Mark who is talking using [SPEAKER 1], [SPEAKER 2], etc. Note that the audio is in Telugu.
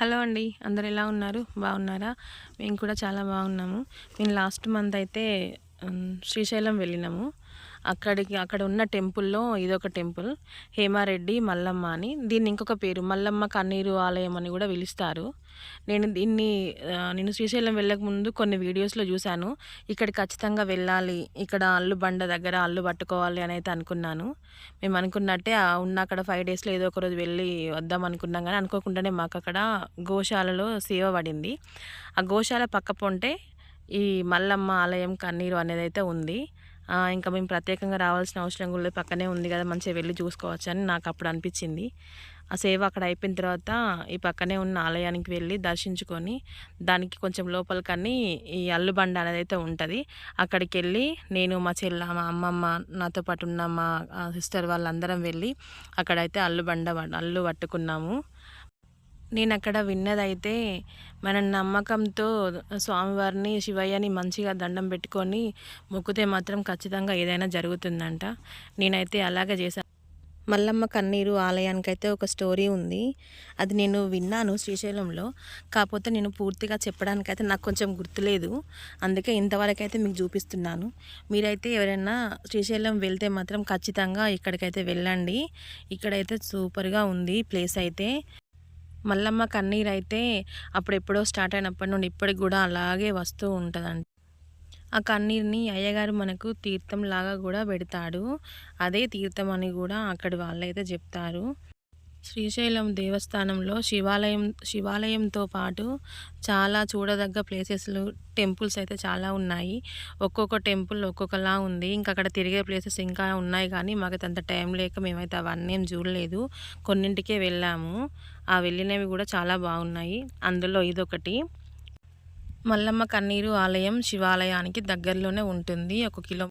[SPEAKER 1] హలో అండి అందరు ఎలా ఉన్నారు? బాగున్నారా? మేము కూడా చాలా బాగున్నాము. మేము లాస్ట్ మంత్ అయితే శ్రీశైలం వెళ్ళినాము. అక్కడికి అక్కడ ఉన్న టెంపుల్లో ఇదొక టెంపుల్ హేమారెడ్డి మల్లమ్మ అని. దీన్ని ఇంకొక పేరు మల్లమ్మ కన్నీరు ఆలయం అని కూడా పిలుస్తారు. నేను దీన్ని నేను శ్రీశైలం వెళ్ళక ముందు కొన్ని వీడియోస్లో చూశాను. ఇక్కడ ఖచ్చితంగా వెళ్ళాలి ఇక్కడ అల్లు బండ దగ్గర అల్లు పట్టుకోవాలి అని అయితే అనుకున్నాను. మేము అనుకున్నట్టే ఉన్న అక్కడ ఫైవ్ డేస్లో ఏదో ఒక రోజు వెళ్ళి వద్దాం అనుకున్నాం కానీ అనుకోకుండానే మాకు అక్కడ గోశాలలో సేవ పడింది. ఆ గోశాల పక్క పొంటే ఈ మల్లమ్మ ఆలయం కన్నీరు అనేది అయితే ఉంది. ఇంకా మేము ప్రత్యేకంగా రావాల్సిన అవసరం కూడా పక్కనే ఉంది కదా మంచిగా వెళ్ళి చూసుకోవచ్చు అని నాకు అప్పుడు అనిపించింది. ఆ సేవ అక్కడ అయిపోయిన తర్వాత ఈ పక్కనే ఉన్న ఆలయానికి వెళ్ళి దర్శించుకొని దానికి కొంచెం లోపలికని ఈ అల్లుబండ అనేది అయితే ఉంటుంది. అక్కడికి వెళ్ళి నేను మా చెల్ల మా అమ్మమ్మ నాతో పాటు ఉన్న మా సిస్టర్ వాళ్ళందరం వెళ్ళి అక్కడైతే అల్లుబండ అల్లు పట్టుకున్నాము. నేను అక్కడ విన్నదైతే మన నమ్మకంతో స్వామివారిని శివయ్యని మంచిగా దండం పెట్టుకొని మొక్కితే మాత్రం ఖచ్చితంగా ఏదైనా జరుగుతుందంట. నేనైతే అలాగే చేశాను మల్లమ్మ కన్నీరు ఆలయానికి అయితే ఒక స్టోరీ ఉంది. అది నేను విన్నాను శ్రీశైలంలో. కాకపోతే నేను పూర్తిగా చెప్పడానికైతే నాకు కొంచెం గుర్తులేదు. అందుకే ఇంతవరకు అయితే మీకు చూపిస్తున్నాను. మీరైతే ఎవరైనా శ్రీశైలం వెళ్తే మాత్రం ఖచ్చితంగా ఇక్కడికైతే వెళ్ళండి. ఇక్కడైతే సూపర్గా ఉంది ప్లేస్ అయితే. మల్లమ్మ కన్నీరు అయితే అప్పుడెప్పుడో స్టార్ట్ అయినప్పటి నుండి ఇప్పటికి కూడా అలాగే వస్తూ ఉంటుందంట ఆ కన్నీరుని అయ్యగారు మనకు తీర్థం లాగా కూడా పెడతాడు. అదే తీర్థం అని కూడా అక్కడి వాళ్ళైతే చెప్తారు. శ్రీశైలం దేవస్థానంలో శివాలయం శివాలయంతో పాటు చాలా చూడదగ్గ ప్లేసెస్లు టెంపుల్స్ అయితే చాలా ఉన్నాయి. ఒక్కొక్క టెంపుల్ ఒక్కొక్కలా ఉంది. ఇంకా అక్కడ తిరిగే ప్లేసెస్ ఇంకా ఉన్నాయి కానీ మాకు అంత టైం లేక మేమైతే అవన్నీ ఏం చూడలేదు. కొన్నింటికే వెళ్ళాము. ఆ వెళ్ళినవి కూడా చాలా బాగున్నాయి. అందులో ఇదొకటి. మల్లమ్మ కన్నీరు ఆలయం శివాలయానికి దగ్గరలోనే ఉంటుంది. ఒక కిలో